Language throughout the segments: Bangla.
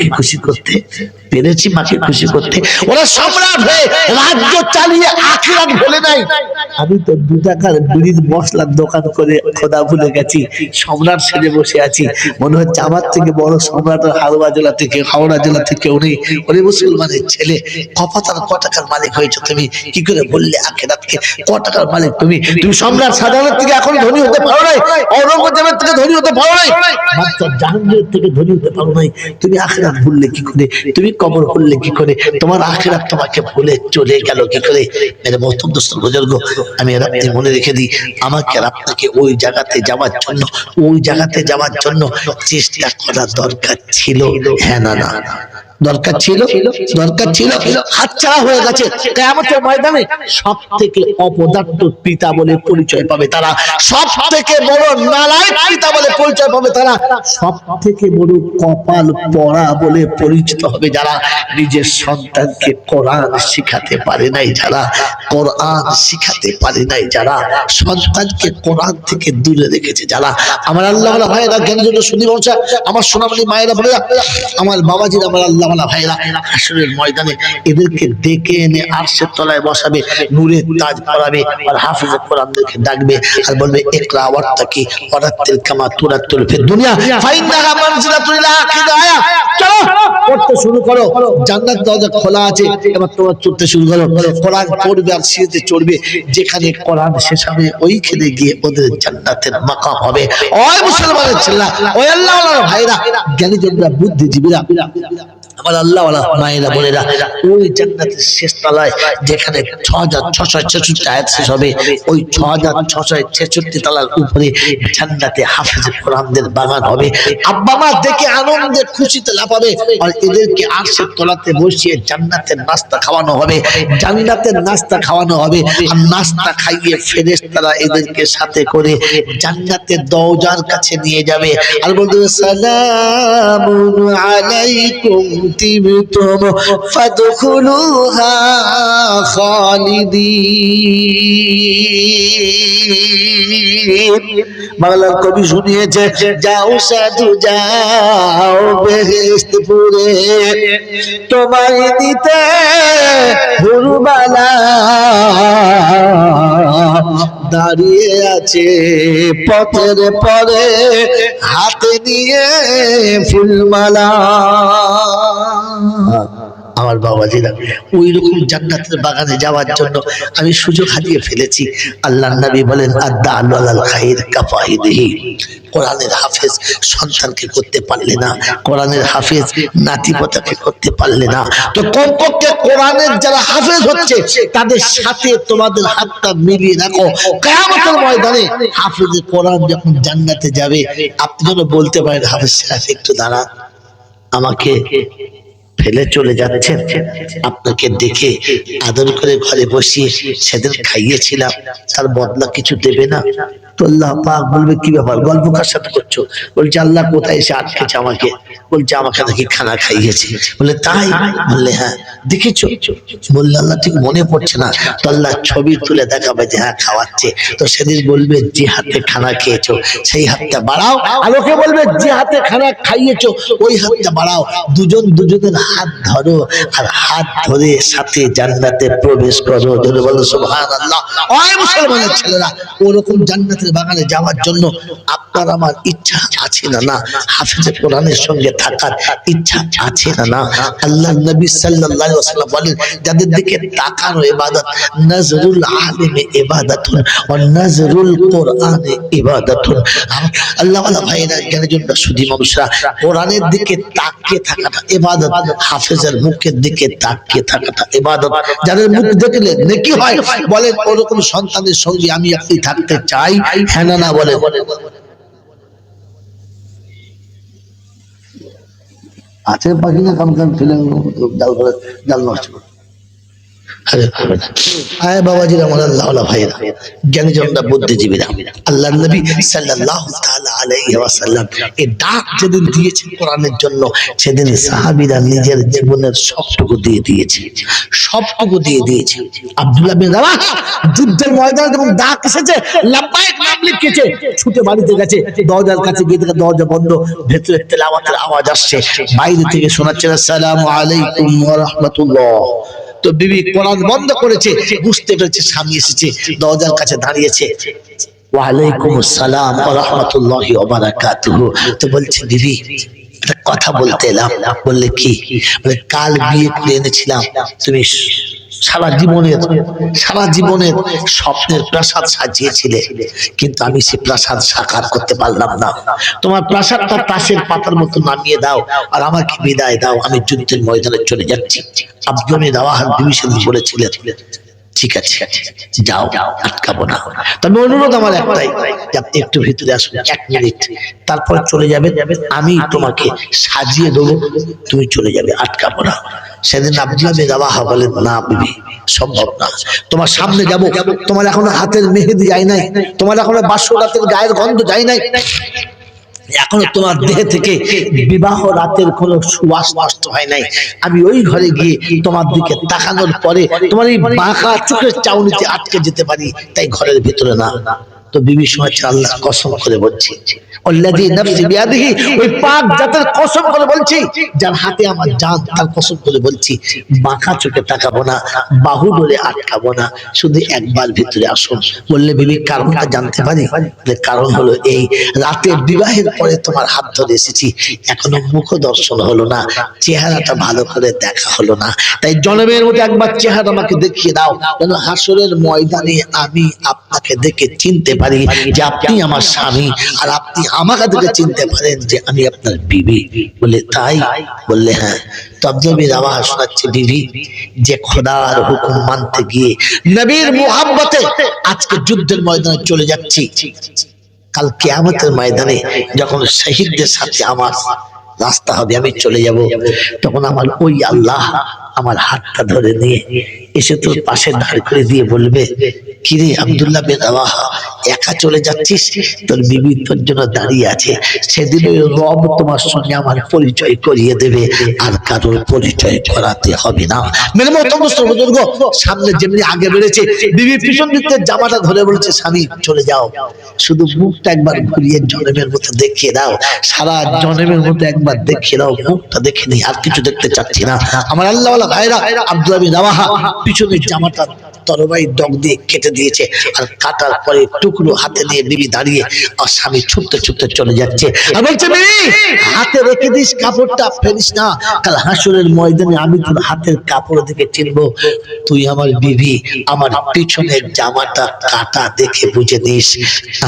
মাকে খুশি করতে, পেরেছি মাকে খুশি করতে। ওরা সম্রাট হয়ে রাজ্য চালিয়ে আখিরাত বলে নাই। আমি তো দু টাকার বিড়ির মশলার দোকান করে খোদা ভুলে গেছি, সম্রাট সেজে বসে আছি। মনে হচ্ছে আমার থেকে বড় সম্রাট হাওড়া জেলা থেকে, হাওড়া জেলা থেকে উনি উনি মুসলমানের ছেলে। কপাতার ক টাকার মালিক হয়েছে তুমি? কি করে বললে আখেরাতকে? ক টাকার মালিক তুমি? তুমি সম্রাট সাধারণের থেকে এখন ধনী হতে পারো নাই, ঔরঙ্গজেবের থেকে ধনী হতে পারো নাই। মাত্র জাহাঙ্গীরের থেকে ধনী হতে পারো নাই। তুমি আখেরাত ভুললে কি করে? তুমি কবর ভুললে কি করে? তোমার আখেরাত তোমাকে ভুলে চলে গেল কি করে? মেরে মহতম দোস্ত বুজুর্গ, আমি রাত্রে মনে রেখে দিই, আমাকে আর আপনাকে ওই জায়গাতে যাওয়ার জন্য, ওই জায়গাতে যাওয়ার জন্য চেষ্টা করা দরকার ছিল। হ্যাঁ না না। দরকার ছিল দরকার ছিল হাতছাড়া হয়ে গেছে। কেয়ামতের ময়দানে সব থেকে অপদার্থ পিতা বলে পরিচয় পাবে তারা। সব থেকে বড় নালায় পিতা বলে পরিচয় পাবে তারা। সব থেকে বড় কপাল পড়া বলে পরিচিত হবে যারা। নিজের সন্তানকে কোরআন শিখাতে পারে নাই যারা। কোরআন শিখাতে পারে নাই যারা। সন্তানকে কোরআন থেকে দূরে রেখেছে যারা। আমার আল্লাহ ভাইয়েরা জ্ঞানজন্য শুনি বলছে আমার সোনামণি মায়েরা বলে আমার বাবাজির আমার আল্লাহ ভাইয়েরা আসরের ময়দানে এদেরকে ডেকে এনে আরশের তলায় বসাবে, নূরের তাজ পরাবে আর হাফিজ কোরআনদেরকে ডাকবে আর বলবে একরা ওয়ার্তাকি ওয়ারাত্তিল কামা তুরাত্তুল ফিদ দুনিয়া। ফাইন্নাহা মানজিলাতুল আখির চলো, পড়তে শুরু করো। জান্নাত দরজা খোলা আছে, এবার তোমরা চড়তে শুরু করো। কোরআন পড়বে আর সিঁড়িতে চড়বে, যেখানে কোরআন শেষ হবে, ওইখানে গিয়ে ওদের জান্নাতের মাকাম হবে। ওই মুসলমানের ছেলেরা, ওই আল্লাহ ভাইরা জ্ঞানী জনরা বুদ্ধিজীবীরা আমার আল্লাহ মায়েরা বোনেরা ওই জান্নাতের শেষ তলায় যেখানে ছ হাজার ছশো ছেষট্টি আয়াত শেষ হবে ওই ছ হাজার ছশো ছেষট্টি তলার উপরে জান্নাতে হাফিজ কোরআনদের বাগান হবে। আব্বা মা দেখে আনন্দে খুশিতে লাফাবে আর এদেরকে আরশের তলাতে বসিয়ে জান্নাতের নাস্তা খাওয়ানো হবে জান্নাতের নাস্তা খাওয়ানো হবে আর নাস্তা খাইয়ে ফেরেশতারা এদেরকে সাথে করে জান্নাতের দরজার কাছে নিয়ে যাবে। আর বলতে সালামুন আলাইকুম বাংলার কবি শুনিয়েছে যাও সাধু যাও বেহেশতপুরে। তোমায় দিতে হুরবালা দাঁড়িয়ে আছে পথের পরে হাতে নিয়ে ফুলমালা। আমার বাবাজিরা ওই রকম জান্নাতের বাগানে যাওয়ার জন্য আমি সুযোগ হারিয়ে ফেলেছি। আল্লাহ নবী বলেন আদা আল্লাহ খাইর কাফাহিদিহি। কোরআনের হাফেজ সন্তানকে করতে পারলে না, কোরআনের হাফেজ নাতিপতাকে করতে পারলে না। তো কমপক্ষে কোরআনের যারা হাফেজ হচ্ছে, তাদের সাথে তোমাদের হাতটা মিলিয়ে রাখো। কেয়ামতের ময়দানে হাফেজ কোরআন যখন জান্নাতে যাবে আপনি যেন বলতে পারেন, হাফেজ সাহেব, একটু দাঁড়া আমাকে ফেলে চলে যাচ্ছেন। আপনাকে দেখে আদর করে ঘরে বসিয়ে সেদিন খাইয়েছিলাম। তার বদলা কিছু দেবে না। বলবে, কি ব্যাপার? গল্প করছ? আল্লাহ কোথায় এসে আটকেছে আমাকে? বলছে, আমাকে নাকি খানা তাই? হ্যাঁ ঠিক মনে পড়ছে না। তো ছবি তুলে যে হ্যাঁ খাওয়াচ্ছে। তো সেদিন বলবে, যে হাতে খানা খেয়েছো, সেই হাতটা বাড়াও। আর ওকে বলবে, যে হাতে খানা খাইয়েছো, ওই হাতটা বাড়াও। দুজন দুজনের হাত ধরো আর হাত ধরে সাথে জান্নাতে প্রবেশ করো। যদি বলো সুবহান ওই মুসলমানের ছেলেরা, ওরকম জান্নাতের বাগানে যাওয়ার জন্য আপনার আমার ইচ্ছা আছে না না? হাফিজে কোরআনের সঙ্গে থাকার ইচ্ছা আছে না না? আল্লাহ নবী সাল্লাল্লাহু আলাইহি ওয়াসাল্লাম বলেন, যাদের দিকে তাকানো ইবাদত, নজরুল আলিমে ইবাদতুন ওয়া নজরুল কোরআনে ইবাদতুন। আল্লাহ ভাইরা জ্ঞানের জন্য সুধী মানুষরা, কোরআনের দিকে তাকিয়ে থাকাটা ইবাদত হাফেজের মুখের দিকে তাকিয়ে থাকাটা ইবাদত। যাদের মুখ দেখলে নেকি হয় বলেন ওরকম সন্তানের সঙ্গে আমি আপনি থাকতে চাই হ্যাঁ না না বলে আছে পাখি না কাম কাম ফেলে জাল জাল নষ্ট করে সবটুকু দিয়ে যুদ্ধের ময়দানে যখন ডাক এসেছে ছুটে বাড়িতে গেছে, দরজার কাছে গিয়ে দেখে দরজা বন্ধ, ভেতরে তেলাওয়াতের আওয়াজ আসছে, বাইরে থেকে শোনাচ্ছে, আসসালামু আলাইকুম ওয়া তো বিবি কোরআন বন্ধ করেছে, বুঝতে পেরেছে, স্বামী এসেছে, দরজার কাছে দাঁড়িয়েছে। ওয়ালাইকুম আসসালাম রাহমাতুল্লাহি ওয়া বারাকাতুহু। তো বলছে, বিবি একটা কথা বলতে এলাম। বললে কি? বলে, কাল বিয়ে করে এনেছিলাম। তুমি সারা জীবনের সারা জীবনের স্বপ্নের প্রাসাদ সাজিয়েছিলে। কিন্তু আমি সে প্রাসাদ সাকার করতে পারলাম না। তোমার প্রাসাদটা তাসের পাতার মতো নামিয়ে দাও আর আমাকে বিদায় দাও। আমি যুদ্ধের ময়দানে চলে যাচ্ছি। আব্দুল দাওয়াহার বিভীষণ বলেছিলেন। ঠিক আছে যাও আটকাবো না। তবে অনুরোধ আমার একটাই আপনি একটু ভিতরে আসুন, এক মিনিট। তারপর চলে যাবে আমি তোমাকে সাজিয়ে দেবো, তুমি চলে যাবে, আটকাবো না। সেদিন আব্দুল্লাহ বিন রাওয়াহা বলেন, না বিবি, সম্ভব না। তোমার সামনে যাব, তোমার এখনও হাতের মেহেদি যায় নাই, তোমার এখনও বাসর রাতের গায়ের গন্ধ যায় নাই। এখনও তোমার দেহ থেকে বিবাহ রাতের কোনো সুবাস নষ্ট হয় নাই। আমি ওই ঘরে গিয়ে তোমার দিকে তাকানোর পরে তোমার এই বাঁকা চোখের চাউনিতে আটকে যেতে পারি তাই ঘরের ভিতরে না। তো বিবি সময় আল্লাহ কসম করে বলছি। অল্লাদি নফসি বিয়াদিহি ওই পাক জাতের কসম করে বলছি যার হাতে আমার জান তার কসম করে বলছি বাঁকা চোখে তাকাবো না বাহু ধরে আটকাবো না শুধু একবার ভিতরে আসুন। বললে বিবি কারণটা জানতে পারি? কারণ হলো এই রাতে বিবাহের পরে তোমার হাত ধরে এসেছি এখনও মুখ দর্শন হলো না চেহারাটা ভালো করে দেখা হলো না। তাই জনমের মধ্যে একবার চেহারা আমাকে দেখিয়ে দাও যেন হাসরের ময়দানে আমি আপনাকে দেখে চিনতে পারি যে আপনি আমার স্বামী আর আপনি আমাকে দেখে চিনতে পারেন যে আমি আপনার বিবি বলে তাই বললে হ্যাঁ। তবজবির আওয়াজ শোনাচ্ছে বিবি যে খোদার হুকুম মানতে গিয়ে নবীর মোহাম্মতে আজকে যুদ্ধের ময়দানে চলে যাচ্ছি। কাল কিয়ামতের ময়দানে যখন শহীদদের সাথে আমার রাস্তা হবে আমি চলে যাব। তখন আমার ওই আল্লাহ আমার হাতটা ধরে নিয়ে এসে তোর পাশে দাঁড় করে দিয়ে বলবে কিরে আব্দুল্লাহ বিন রাওয়াহা একা চলে যাচ্ছিস? তোর বিবি তোর জন্য দাঁড়িয়ে আছে। সেদিন ওই রব তোমার সঙ্গে আমার পরিচয় করিয়ে দেবে আর কারোর পরিচয় করাতে হবে না। মতো বুজুর্গ সামনে যেমনি আগে বেড়েছে বিবি পিছন দিক জামাটা ধরে বলেছে স্বামী চলে যাও। শুধু মুখটা একবার ঘুরিয়ে জনমের মতো দেখিয়ে দাও। সারা জনমের মতো একবার দেখিয়ে দাও। মুখটা দেখে নেই আর কিছু দেখতে চাচ্ছি না। আমার আল্লাহ ভাইরা আব্দুল আবি রাওয়াহা পিছনের জামাটা তরবাই ডগ দিয়ে কেটে দিয়েছে আর কাটার পরে টুকরো হাতে নিয়ে বিবি দাঁড়িয়ে আর স্বামী ছুটতে ছুটতে চলে যাচ্ছে। আর বলছে হাতে রেখে দিস, কাপড়টা ফেলিস না। কাল হাসুরের ময়দানে আমি তোর হাতের কাপড় দেখে চিনবো। তুই আমার বিবি, আমার পিছনের জামাটা কাটা দেখে বুঝে দিস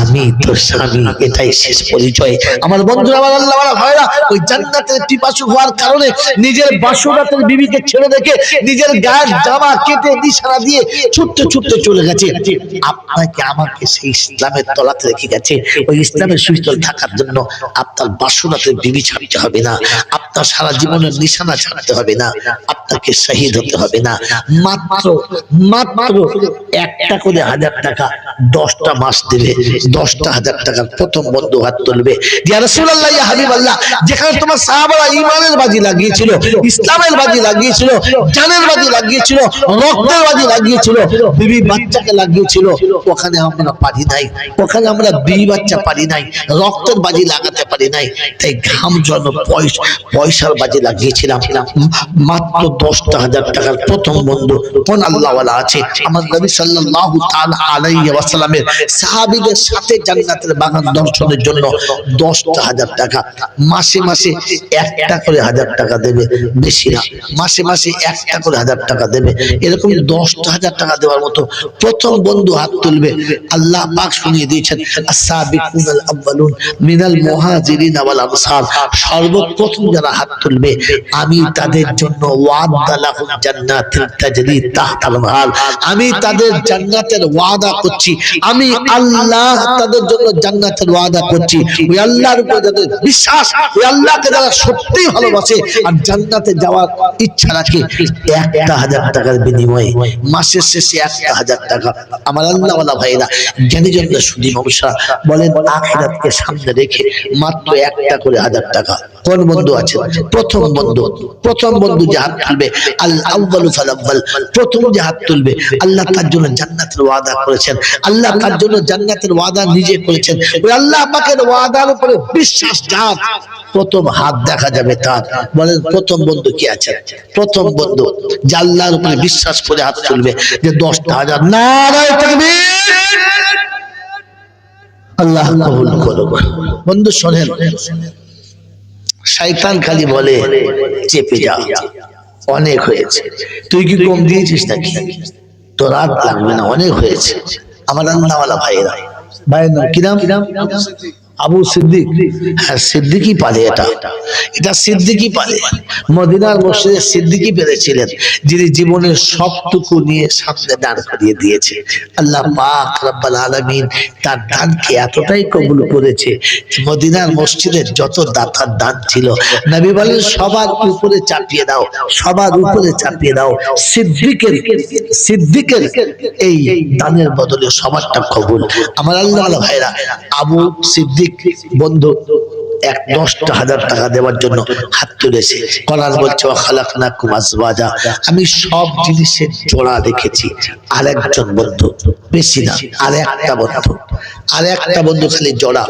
আমি তোর স্বামী, এটাই শেষ পরিচয়। আমার বন্ধুরা, আমার আল্লাহ ভাইরা, ওই জান্নাতের পিপাসু হওয়ার কারণে নিজের বাসরাতের বিবিকে ছেড়ে দেখে নিজের গায়ের জামা কেটে দিশারা দিয়ে ছুটতে ছুটতে চলে গেছে। আপনাকে আমাকে সেই ইসলামের তলাতে রেখে গেছে। ওই ইসলামের সুস্থল থাকার জন্য আপনার বাসরাতের বিবি ছাড়তে হবে না। আপনার সারা জীবনের নিশানা ছাড়তে হবে না। আপনাকে শহীদ হতে হবে না। মাত্র মাত্র একটা করে হাজার টাকা দশটা মাস দেবে দশটা হাজার টাকার প্রথম বন্ধু হাত তুলবে। যেখানে তোমার সাহাবারা ঈমানের বাজি লাগিয়েছিল ইসলামের বাজি লাগিয়েছিল জানের বাজি লাগিয়েছিল রক্তের লাগিয়েছিল, বিবি বাচ্চাকে লাগিয়েছিল, ওখানে আমরা পারি নাই, ওখানে আমরা বিবি বাচ্চা পারি নাই, রক্তের বাজি লাগাতে পারি নাই, তাই ঘাম জল পয়সা, পয়সার বাজি লাগিয়েছিলাম। মাত্র দশটা হাজার টাকার প্রথম বন্ধু কোন আল্লাহওয়ালা আছে? আমার নবী সাল্লাল্লাহু তাআলা আলাইহি সাথে জান্নাতের বাগান দর্শনের জন্য দশটা হাজার টাকা, মাসে মাসে একটা করে হাজার টাকা দেবে, বেশি না, মাসে মাসে একটা করে হাজার টাকা দেবে। এরকম দশটা হাজার টাকা দেওয়ার মতো প্রথম বন্ধু হাত তুলবে। আল্লাহ পাক শুনিয়ে দিয়েছেন মিনাল আনসার সর্বপ্রথম যারা হাত তুলবে, আমি তাদের জন্য তাহতাল আমি তাদের জান্নাতের ওয়াদা করছি। আমি আল্লাহ তাদের জন্য জান্নাতের ওয়াদা করছি। ওই আল্লাহর উপর যাদের বিশ্বাস, ওই আল্লাহকে যারা সত্যিই ভালোবাসে, আর জান্নাতে যাওয়ার ইচ্ছা রাখে, একটা হাজার টাকার বিনিময়ে মাসের শেষে একটা হাজার টাকা। আমার আল্লাহওয়ালা ভাইরা শুধু বলেন সামনে রেখে মাত্র একটা করে হাজার টাকা। কোন বন্ধু আছে? প্রথম বন্ধু। প্রথম বন্ধু যে হাত তুলবে, আল আউয়ালু ফাল প্রথম যে হাত তুলবে, আল্লাহ তার জন্য জান্নাতের ওয়াদা করেছেন। আল্লাহ তার জন্য জান্নাতের ওয়াদা নিজে করেছেন। ওই আল্লাহ ওয়াদার উপরে বিশ্বাস যার, প্রথম হাত দেখা যাবে তার। বলেন, প্রথম বন্ধু কি আছে? প্রথম বন্ধু, যে আল্লাহর উপরে বিশ্বাস করে হাত তুলবে যে দশটা হাজার তাকবীর আল্লাহ কবুল করুক। বন্ধু, শোনেন খালি বলে, চেপে যা, অনেক হয়েছে। তুই কি কম দিয়েছিস নাকি? তোর আর লাগবে না, অনেক হয়েছে। আমার আল্লাহওয়ালা ভাইয়েরা, ভাইয়ের নাম কি নাম? আবু সিদ্দিক। হ্যাঁ সিদ্দিকই পারে এটা। এটা সিদ্দিকই পারে। মদিনার মসজিদে সিদ্দিকই পেরেছিলেন, যিনি জীবনের সবটুকু নিয়ে সামনে দাঁড় করিয়ে দিয়েছে। আল্লাহ পাক রব্বাল আলামিন তার দানকে এতটাই কবুল করেছে মদিনার মসজিদের যত দাতার দান ছিল, নবী বলেন, সবার উপরে চাপিয়ে দাও, সবার উপরে চাপিয়ে দাও। সিদ্দিকের সিদ্দিকের এই দানের বদলে সবারটা কবুল। আমার আল্লাহ ভাইরা, আবু সিদ্দিক বন্ধু। দশটা হাজার টাকা দেওয়ার জন্য হাত তুলেছে। করার বলছে আমি সব জিনিসের জোড়া রেখেছি আর একজন বন্ধু, বেশি না আর একটা বন্ধু। আর একটা বন্ধু খালি জোড়া।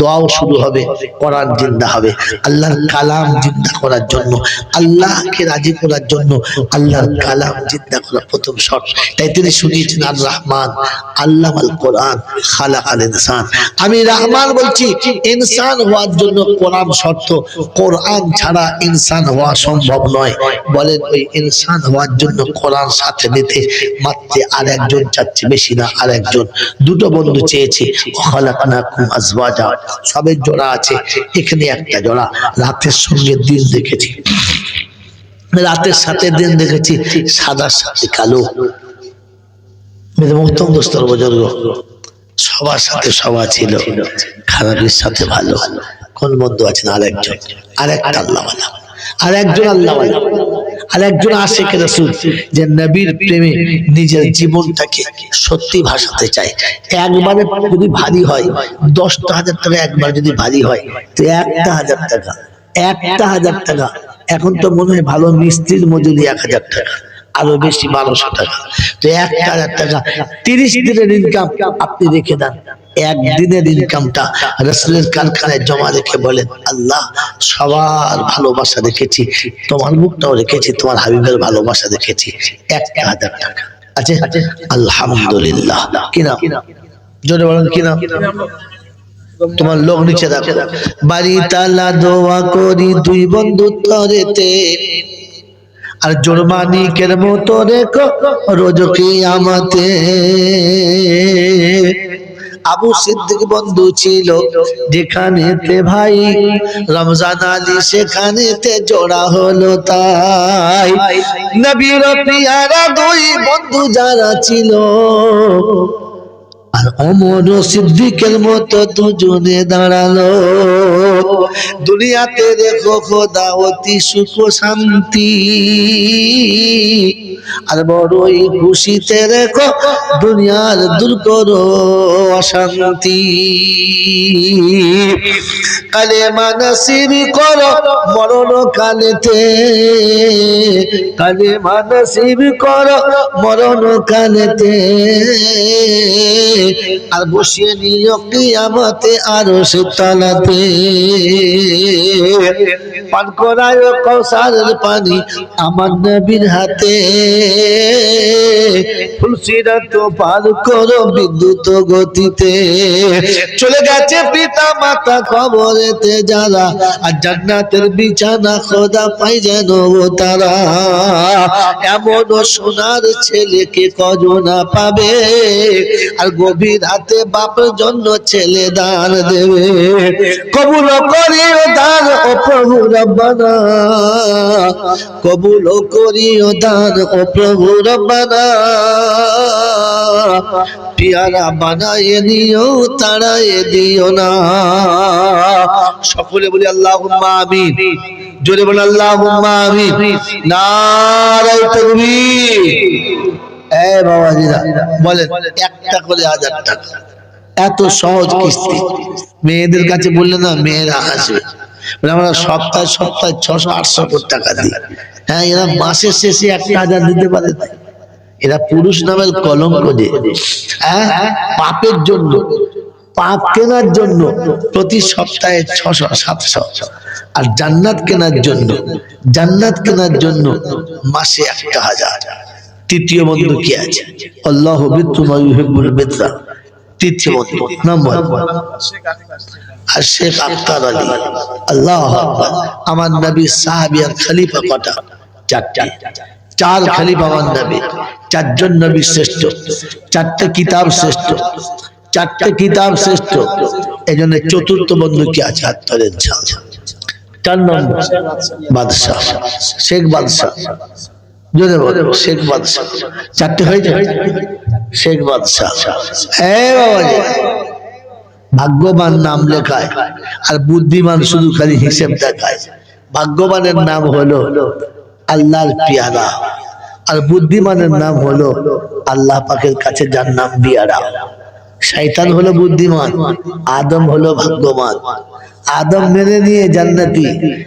দোয়াও শুরু হবে কোরআন জিন্দা হবে। আল্লাহর কালাম জিন্দা করার জন্য, আল্লাহকে রাজি করার জন্য আল্লাহর কালাম জিন্দা করা প্রথম শর্ত। তাই তিনি শুনিয়েছেন, আর রহমান, আল্লাহ আল কোরআন খালাক আল ইনসান। আমি রহমান বলছি, ইনসান হওয়ার জন্য কোরআন শর্ত, কোরআন ছাড়া ইনসান হওয়া সম্ভব নয়। বলেন, ওই ইনসান হওয়ার জন্য কোরআন সাথে নিতে মাত্র আর একজন চাচ্ছে, বেশি না আর একজন দুটো বন্ধু চেয়েছে সবের জোড়া আছে, এখানে একটা জোড়া। রাতের সঙ্গে দিন দেখেছি। রাতের সাথে দিন দেখেছি, সাদার সাথে কালো। মোহতম দোস্তর সবার সাথে সবা ছিল, খারাপের সাথে ভালো। কোন বন্ধু আছেন? আর একজন আর একটা আল্লাহওয়ালা। আর একজন আল্লাহওয়ালা। আর একজন আশেখ রসুল যে নবীর প্রেমে নিজের জীবনটাকে সত্যি ভাসাতে চায়। একবারে যদি ভারী হয় দশটা হাজার টাকা একবার যদি ভারী হয় তো একটা হাজার টাকা একটা হাজার টাকা। এখন তো মনে হয় ভালো মিস্ত্রির মজুরি এক হাজার টাকা আরও বেশি বারোশো টাকা। তো এক হাজার টাকা তিরিশ দিনের ইনকাম আপনি রেখে দেন। একদিনের ইনকামটা রসুলের কারখানায় জমা রেখে বলেন, আল্লাহ, সবার ভালোবাসা রেখেছি, তোমার মুখটাও রেখেছি, তোমার হাবিবের ভালোবাসা রেখেছি এক হাজার টাকা। আছে? আলহামদুলিল্লাহ। কিনা জোরে বলেন কিনা তোমার লোক নিচে দেখো বাড়ি তালা দোয়া করি দুই বন্ধু তরেতে। আর জোরমানিকের মতো রেখো রোজ আমাতে আবু সিদ্দিক বন্ধু ছিল যেখানেতে ভাই, রমজান আলী সেখানেতে জোড়া হলো তাই। নবীর পিয়ারা দুই বন্ধু যারা ছিল, আর অমর সিদ্দিকের মতো দুজনে দাঁড়াল। দুনিয়াতে দেখো খোদা অতি সুখ শান্তি। আর বড়ই খুশিতে রেখো দুনিয়ার দূর করো অশান্তি। কালে মানসির করো, মরণ কালেতে কালে মানসির করো, মরণ কালেতে আর বসিয়ে নিও কিয়ামতে আরও সে তালাতে। পান করায় কৌসারের পানি আমার নবীর হাতে। পার করো বিদ্যুৎ গতিতে। চলে গেছে পিতা মাতা খবরেতে যারা, আর বিছানা খোদা পাই যেন তারা। এমন সোনার ছেলেকে কজনা পাবে, আর গভীর হাতে বাপের জন্য ছেলে দান দেবে। কবুল করিও দান ও প্রভু রব্বানা কবুল করিও দান ও প্রভু রব্বানা, পিয়ারা বানায় দিও তাড়ায় দিও না। সকলে বলি আল্লাহ আমিন। জোরে বলে আল্লাহ আমিন। নারায় তকবীর। একটা করে হাজার টাকা। এত সহজ কিস্তি। মেয়েদের কাছে বললে না, মেয়েরা আসবে বলে আমরা সপ্তাহে সপ্তাহে ছশো, আটশো করে টাকা দিই। হ্যাঁ এরা মাসের শেষে একটা হাজার দিতে পারে। এরা পুরুষ নামের কলঙ্ক যে। হ্যাঁ পাপের জন্য, পাপ কেনার জন্য প্রতি সপ্তাহে ছশো, সাতশো। আর জান্নাত কেনার জন্য, জান্নাত কেনার জন্য মাসে একটা হাজার। তৃতীয় বন্ধু কি আছে? আল্লাহ বিতুমা ইউহিব্বুল বিতরা আর শেখ আখতার আলী, আল্লাহ আমার নবী খলিফা চারটি। চার আমার নবী। চারজন নবী শ্রেষ্ঠ। কিতাব শ্রেষ্ঠ। কিতাব শ্রেষ্ঠ। চতুর্থ বন্ধু কি আছে? হাত চার নম্বর, বাদশাহ। শেখ বাদশাহ। শেখ বাদশাহ। চারটে হয়েছে? শেখ বাদশাহ। ভাগ্যবান নাম লেখায়, আর বুদ্ধিমান শুধু খালি হিসেব দেখায়। ভাগ্যবানের নাম হলো আল্লাহর পিয়ারা, আর বুদ্ধিমানের নাম হলো আল্লাহ পাকের কাছে যার নাম বিয়ারা শয়তান হলো বুদ্ধিমান, আদম হলো ভাগ্যবান। আদম মেনে নিয়ে জান্নাতি।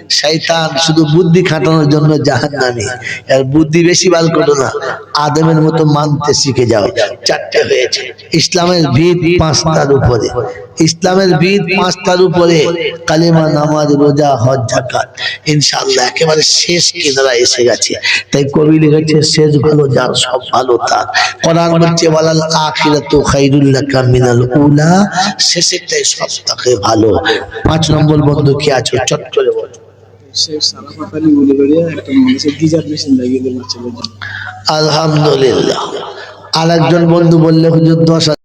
শয়তান শুধু বুদ্ধি খাটানোর জন্য জাহান্নামী। আর বুদ্ধি বেশি বাল করো না? আদমের মতো মানতে শিখে যাও। চারটে হয়েছে। ইসলামের ভিত পাঁচটার উপরে। ইসলামের ভিত পাঁচটার উপরে কালিমা, নামাজ, রোজা, হজ জাকাত ইনশাআল্লাহ একেবারে শেষ কিনারা এসে গেছে। তাই কবি লিখেছে শেষ ভালো, যার সব ভালো তার। কোরআন বলছে, ওয়ালাল আখিরাতু খাইরুল লাকা মিনাল উলা। শেষেরটাই সব থেকে ভালো। পাঁচ নম্বর বন্ধু কি আছো চট করে বলো। আলহামদুলিল্লাহ। আর একজন বন্ধু বললে হুজুর দশ